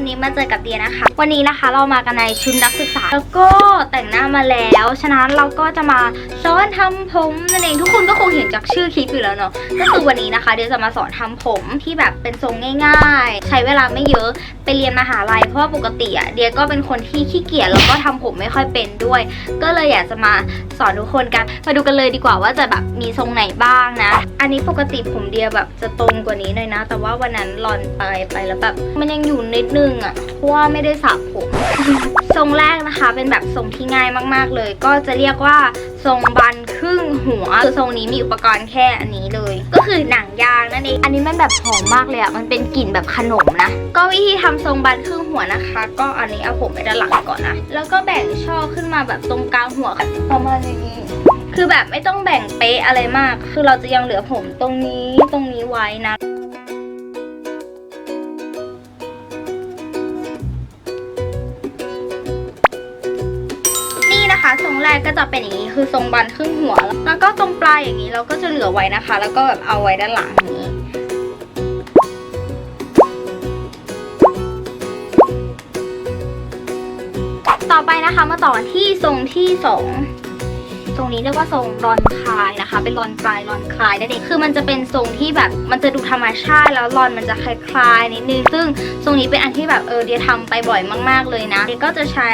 วันนี้มาเจอกับเดียนะคะ วันนี้นะคะเรามากันในชุดนักศึกษา แล้วก็แต่งหน้ามาแล้ว ฉะนั้นเราก็จะมาสอนทำผมนั่นเองทุกคนก็คงเห็นจากชื่อคลิปอยู่แล้วเนาะก็คือวันนี้นะคะเดียจะมาสอนทำผมที่แบบเป็นทรงง่าย ๆ ใช้เวลาไม่เยอะไปเรียนมหาลัยเพราะว่าปกติอะเดียก็เป็นคนที่ขี้เกียจแล้วก็ทำผมไม่ค่อยเป็นด้วย ก็เลยอยากจะมาสอนทุกคนกันมาดูกันเลยดีกว่าว่าจะแบบมีทรงไหนบ้างนะ อันนี้ปกติผมเดียแบบจะตรงกว่านี้หน่อยนะ แต่ว่าวันนั้นรอนไปไปแล้วแบบมันยังอยู่นิดนึงอะเพราะว่าไม่ได้สระผม ทรงแรกนะคะ เป็นแบบทรงที่ง่ายมากๆเลย ก็จะเรียกว่าทรงบันครึ่งหัวคือทรงนี้มีอุปกรณ์แค่อันนี้เลย ก็คือหนังยางนั่นเองอันนี้มันแบบหอมมากเลยอะมันเป็นกลิ่นแบบขนมนะ ก็วิธีทำทรงบันครึ่งหัวนะคะ ก็อันนี้เอาผมไปด้านหลังก่อนนะแล้วก็แบ่งช่อขึ้นมาแบบตรงกลางหัวประมาณอย่างนี้คือแบบไม่ต้องแบ่งเป๊ะอะไรมาก คือเราจะยังเหลือผมตรงนี้ตรงนี้ไว้นะ ก็จะเป็นอย่างนี้คือทรงบันครึ่งหัว แล้วก็ตรงปลายอย่างนี้เราก็จะเหลือไว้นะคะ แล้วก็แบบเอาไว้ด้านหลังนี้ต่อไปนะคะมาต่อที่ทรงที่สอง ทรงนี้เรียกว่าทรงรอนคลายนะคะ เป็นรอนปลายรอนคลายนั่นเองคือมันจะเป็นทรงที่แบบมันจะดูธรรมชาติแล้วรอนมันจะคลายๆนิดนึงซึ่งทรงนี้เป็นอันที่แบบเออเดียทำไปบ่อยมากๆเลยนะเดียก็จะใช้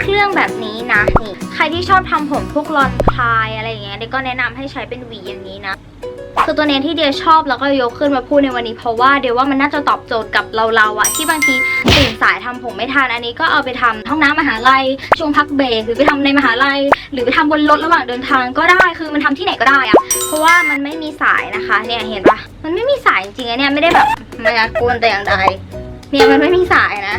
เครื่องแบบนี้นะนี่ใครที่ชอบทำผมพวกรอนคลายอะไรอย่างเงี้ยเดียก็แนะนำให้ใช้เป็นหวีอย่างนี้นะ คือตัวเนี้ยที่เดียชอบแล้วก็ยกขึ้นมาพูดในวันนี้เพราะว่าเดียว่ามันน่าจะตอบโจทย์กับเราๆอะที่บางทีตื่นสายทำผมไม่ทันอันนี้ก็เอาไปทำห้องน้ำมหาลัยช่วงพักเบรกหรือไปทำในมหาลัย หรือไปทำบนรถระหว่างเดินทางก็ได้คือมันทำที่ไหนก็ได้อะเพราะว่ามันไม่มีสายนะคะเนี่ยเห็นปะมันไม่มีสายจริงๆอะเนี่ยไม่ได้แบบมายากวนแต่อย่างใดเนี่ยมันไม่มีสายนะ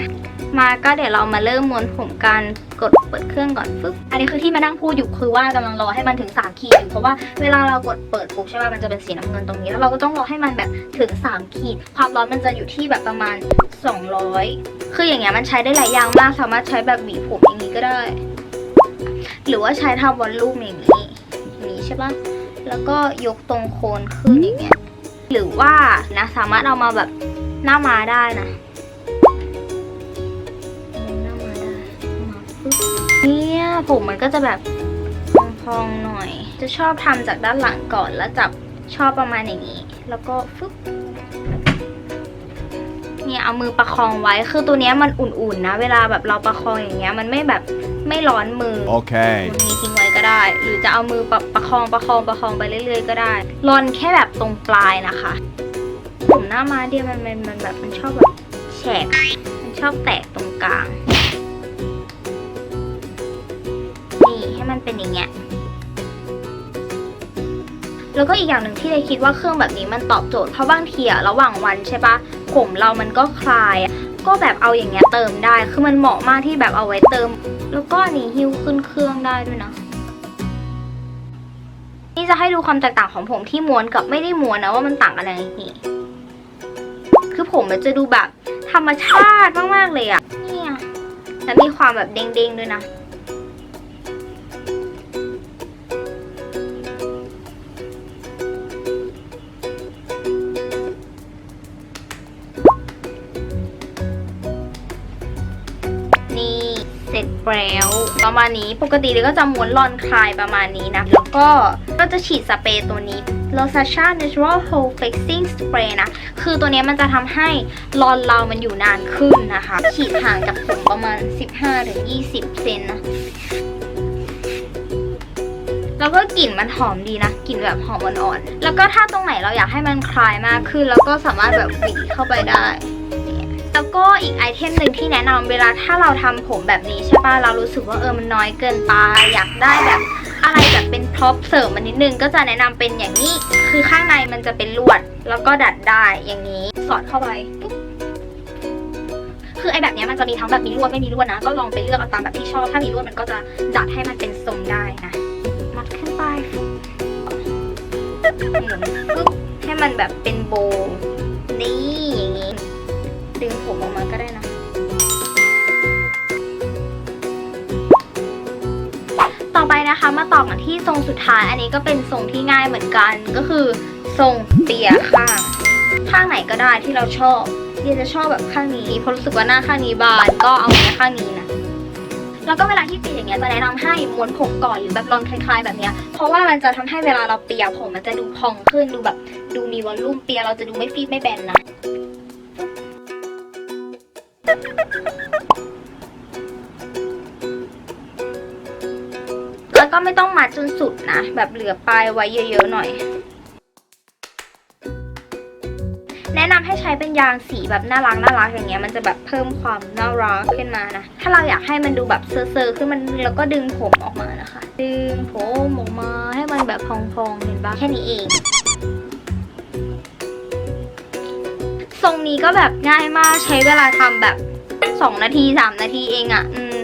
มาก็เดี๋ยวเรามาเริ่มม้วนผมกันกดเปิดเครื่องก่อนปึ๊บ อันนี้คือที่มานั่งพูดอยู่คือว่ากำลังรอให้มันถึง3ขีดอยู่เพราะว่าเวลาเรากดเปิดปุ๊บใช่ป่ะมันจะเป็นสีน้ำเงินตรงนี้แล้วเราก็ต้องรอให้มันแบบถึง 3 ขีด ความร้อนมันจะอยู่ที่แบบประมาณ 200 คืออย่างเงี้ยมันใช้ได้หลายอย่างมากสามารถใช้แบบหวีผมอย่างนี้ก็ได้ หรือว่าใช้ทำวอลลุ่มอย่างนี้อย่างนี้ใช่ป่ะแล้วก็ยกตรงโคนขึ้นอย่างเงี้ยหรือว่านะสามารถเอามาแบบหน้ามาได้นะ เนี่ยผมมันก็จะแบบพองๆหน่อย จะชอบทำจากด้านหลังก่อนแล้วจับชอบประมาณอย่างนี้ แล้วก็ฟึบเนี่ยเอามือประคองไว้คือตัวเนี้ยมันอุ่นๆนะ เวลาแบบเราประคองอย่างเงี้ยมันไม่แบบไม่ร้อนมือ Okay. ตรงนี้ทิ้งไว้ก็ได้ หรือจะเอามือประประคองประคองประคองไปเรื่อย ๆ ก็ได้รอนแค่แบบตรงปลายนะคะ ผมหน้ามาเดียวมันมันมันแบบมันชอบแบบแฉกมันชอบแตกตรงกลาง มันเป็นอย่างเงี้ย แล้วก็อีกอย่างหนึ่งที่เลยคิดว่าเครื่องแบบนี้มันตอบโจทย์เพราะบางทีอะระหว่างวันใช่ปะผมเรามันก็คลาย ก็แบบเอาอย่างเงี้ยเติมได้ คือมันเหมาะมากที่แบบเอาไว้เติม แล้วก็อันนี้ฮิ้วขึ้นเครื่องได้ด้วยนะนี่จะให้ดูความแตกต่างของผมที่ม้วนกับไม่ได้ม้วนนะว่ามันต่างกันยังไงนี่คือผมมันจะดูแบบธรรมชาติมากๆเลยอะเนี่ยแล้วมีความแบบเด้งๆด้วยนะ ประมาณนี้ ปกติเลยก็จะม้วนรอนคลายประมาณนี้นะ แล้วก็ก็จะฉีดสเปรย์ตัวนี้ Rosacea Natural Hold Fixing Spray นะ คือตัวนี้มันจะทำให้รอนเรามันอยู่นานขึ้นนะคะ ฉีดห่างจากผมประมาณ 15-20 เซนนะแล้วก็กลิ่นมันหอมดีนะกลิ่นแบบหอมอ่อนๆ แล้วก็ถ้าตรงไหนเราอยากให้มันคลายมากขึ้น แล้วก็สามารถแบบหวีเข้าไปได้ แล้วก็อีกไอเทมหนึ่งที่แนะนำเวลาถ้าเราทำผมแบบนี้ใช่ป่ะเรารู้สึกว่าเออมันน้อยเกินไปอยากได้แบบอะไรแบบเป็นพร็อพเสริมมันนิดนึงก็จะแนะนำเป็นอย่างนี้ คือข้างในมันจะเป็นลวด แล้วก็ดัดได้อย่างนี้สอดเข้าไปคือไอแบบนี้มันจะมีทั้งแบบมีลวดไม่มีลวดนะ ก็ลองไปเลือกเอาตามแบบที่ชอบ ถ้ามีลวดมันก็จะดัดให้มันเป็นทรงได้นะมัดขึ้นไปหมุนปุ๊บให้มันแบบเป็นโบนี่ ดึงผมออกมาก็ได้นะ ต่อไปนะคะมาต่อกันที่ทรงสุดท้าย อันนี้ก็เป็นทรงที่ง่ายเหมือนกัน ก็คือทรงเปียข้าง ข้างไหนก็ได้ที่เราชอบเดียจะชอบแบบข้างนี้เพราะรู้สึกว่าหน้าข้างนี้บานก็เอาไว้ข้างนี้นะแล้วก็เวลาที่ตีอย่างเงี้ยจะแนะนำให้ม้วนผมก่อนหรือแบบรอนคลายๆแบบเนี้ย เพราะว่ามันจะทำให้เวลาเราเปียผมมันจะดูพองขึ้นดูแบบ ดูมีวอลลุ่มเปียเราจะดูไม่ฟีบไม่แบนนะ แล้วก็ไม่ต้องมัดจนสุดนะ แบบเหลือปลายไว้เยอะๆหน่อย แนะนำให้ใช้เป็นยางสีแบบน่ารักน่ารักอย่างเงี้ยมันจะแบบเพิ่มความน่ารักขึ้นมานะ ถ้าเราอยากให้มันดูแบบเซอร์ๆขึ้นมันแล้วก็ดึงผมออกมานะคะ ดึงผมออกมาให้มันแบบพองๆเห็นปะแค่นี้เอง รงนี้ก็แบบง่ายมากใช้เวลาทำแบบ 2 นาที 3 นาทีเองอะ่ะ อืม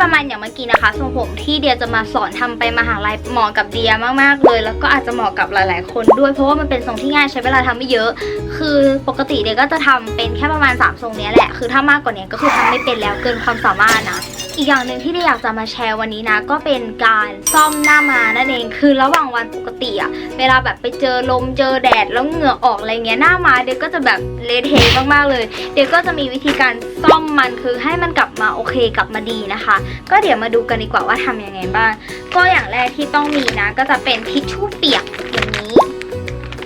ประมาณอย่างเมื่อกี้นะคะทรงผมที่เดียจะมาสอนทำไปมหาลัยเหมาะกับเดียมากๆเลย แล้วก็อาจจะเหมาะกับหลาย ๆ คนด้วยเพราะว่ามันเป็นทรงที่ง่ายใช้เวลาทำไม่เยอะ คือปกติเดียก็จะทำเป็นแค่ประมาณ3ทรงนี้แหละ คือถ้ามากกว่านี้ก็คือทำไม่เป็นแล้วเกินความสามารถนะอีกอย่างหนึ่งที่เดียอยากจะมาแชร์วันนี้นะ ก็เป็นการซ่อมหน้ามานั่นเองคือระหว่างวันปกติอะเวลาแบบไปเจอลมเจอแดดแล้วเหงื่อออกอะไรเงี้ยหน้ามาเดียก็จะแบบเละเทะมากๆเลย เดียก็จะมีวิธีการซ่อมมันคือให้มันกลับมาโอเคกลับมาดีนะคะก็เดี๋ยวมาดูกันดีกว่าว่าทำยังไงบ้าง ก็อย่างแรกที่ต้องมีนะ ก็จะเป็นทิชชู่เปียกอย่างนี้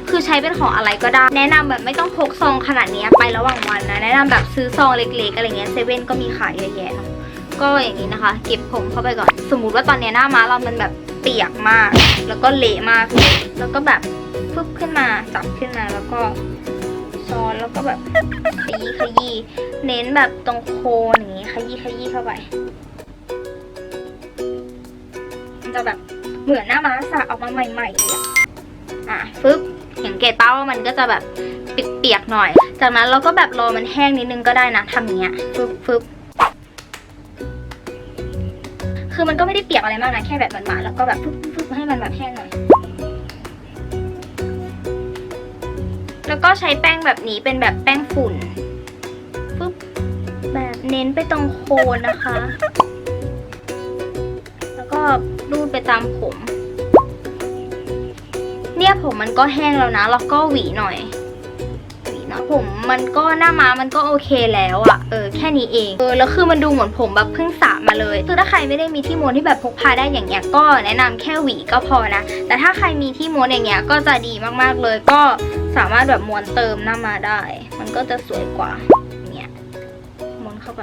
คือใช้เป็นของอะไรก็ได้ แนะนำแบบไม่ต้องพกซองขนาดนี้ไประหว่างวันนะ แนะนำแบบซื้อซองเล็กๆอะไรเงี้ยเซเว่นก็มีขายเยอะแยะเนาะก็อย่างนี้นะคะ เก็บผมเข้าไปก่อน สมมุติว่าตอนนี้หน้าม้าเรามันแบบเปียกมาก แล้วก็เละมากเลยแล้วก็แบบฟึบขึ้นมาจับขึ้นมาแล้วก็ซ้อนแล้วก็แบบขยี้ขยี้เน้นแบบตรงโคนอย่างนี้ขยี้ขยี้เข้าไป จะแบบเหมือนหน้าม้าสระออกมาใหม่ๆเลยอะอะฟึบเห็นเกตป้าว่ามันก็จะแบบเปียกๆหน่อย จากนั้นเราก็แบบรอมันแห้งนิดนึงก็ได้นะทำอย่างเงี้ยฟึบฟึบคือมันก็ไม่ได้เปียกอะไรมากนะแค่แบบหมาดๆแล้วก็แบบฟึบฟึบให้มันแบบแห้งหน่อย แล้วก็ใช้แป้งแบบนี้เป็นแบบแป้งฝุ่นฟึบแบบเน้นไปตรงโคนนะคะ แล้วก็ รูดไปตามผม เนี่ยผมมันก็แห้งแล้วนะ แล้วก็หวีหน่อย หวีหนะผมมันก็หน้าม้ามันก็โอเคแล้วอะเออแค่นี้เองเออแล้วคือมันดูเหมือนผมแบบเพิ่งสระมาเลยคือถ้าใครไม่ได้มีที่ม้วนที่แบบพกพาได้อย่างเงี้ยก็แนะนำแค่หวีก็พอนะ แต่ถ้าใครมีที่ม้วนอย่างเงี้ยก็จะดีมากๆเลย ก็สามารถแบบม้วนเติมหน้ามาได้ มันก็จะสวยกว่าเงี้ยม้วนเข้าไป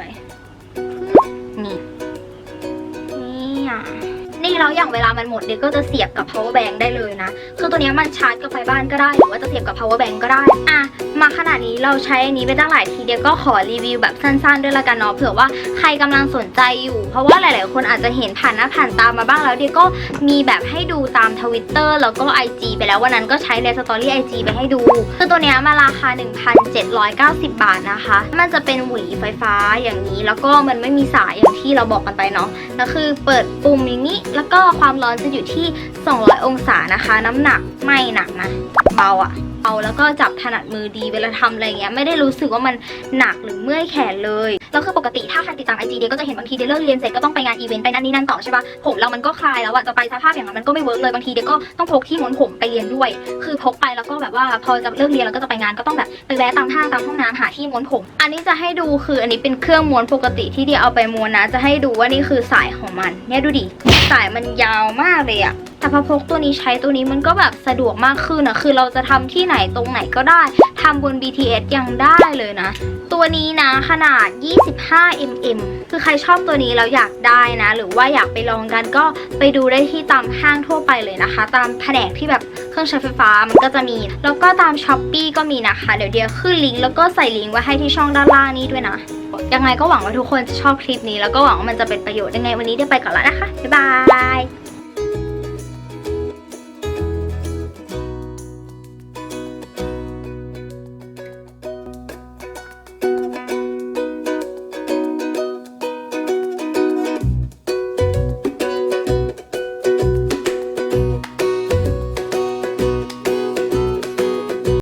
นี่นี่อะ แล้วอย่างเวลามันหมดเดี๋ยก็จะเสียบกับ power bank ได้เลยนะ คือตัวนี้มันชาร์จกับไฟบ้านก็ได้ หรือว่าจะเสียบกับ power bank ก็ได้ อะ มาขนาดนี้เราใช้อันนี้ไปตั้งหลายทีเดียวก็ขอรีวิวแบบสั้นๆ ด้วยละกันเนาะ เผื่อว่าใครกำลังสนใจอยู่ เพราะว่าหลาย ๆ คนอาจจะเห็นผ่านหน้าผ่านตามาบ้างแล้วเดียวก็มีแบบให้ดูตามทวิตเตอร์แล้วก็ IG ไปแล้ววันนั้นก็ใช้ในสตอรี่ IG ไปให้ดู คือตัวนี้มาราคา 1,790 บาทนะคะ มันจะเป็นหวีไฟฟ้าอย่างนี้ แล้วก็มันไม่มีสายอย่างที่เราบอกกันไปเนาะแล้วคือเปิดปุ่มอย่างนี้แล้วก็ความร้อนจะอยู่ที่ 200 องศานะคะ น้ำหนักไม่หนักนะ เบาอะ เบาแล้วก็จับถนัดมือดีเวลาทำอะไรเงี้ยไม่ได้รู้สึกว่ามันหนักหรือเมื่อยแขนเลยแล้วคือปกติถ้าใครติดตามไอจีเดียก็จะเห็นบางทีเดียเลิกเรียนเสร็จก็ต้องไปงานอีเวนต์ไปนั่นนี่นั่นต่อใช่ปะผมเรามันก็คลายแล้วอะจะไปสภาพอย่างนั้นมันก็ไม่เวิร์กเลยบางทีเดียก็ต้องพกที่ม้วนผมไปเรียนด้วย คือพกไปแล้วก็แบบว่าพอจะเลิกเรียนแล้วก็จะไปงานก็ต้องแบบไปแวะตามห้างตามห้องน้ำหาที่ม้วนผม อันนี้จะให้ดูคืออันนี้เป็นเครื่องม้วนปกติที่เดียเอาไปม้วนนะ จะให้ดูว่านี่คือสายของมันเนี่ยดูดิสายมันยาวมากเลยอะ แต่พอพกตัวนี้ใช้ตัวนี้มันก็แบบสะดวกมากขึ้นอะคือเราจะทำที่ไหนตรงไหนก็ได้ทำบน BTS ยังได้เลยนะ ตัวนี้นะขนาด 25 mm คือใครชอบตัวนี้แล้วอยากได้นะ หรือว่าอยากไปลองกันก็ไปดูได้ที่ตามห้างทั่วไปเลยนะคะ ตามแผนกที่แบบเครื่องใช้ไฟฟ้ามันก็จะมี แล้วก็ตามช้อปปีก็มีนะคะ เดี๋ยวเดียวขึ้นลิงก์แล้วก็ใส่ลิงก์ไว้ให้ที่ช่องด้านล่างนี้ด้วยนะ ยังไงก็หวังว่าทุกคนจะชอบคลิปนี้แล้วก็หวังว่ามันจะเป็นประโยชน์ยังไงวันนี้เดี๋ยวไปก่อนแล้วนะคะบ๊ายบาย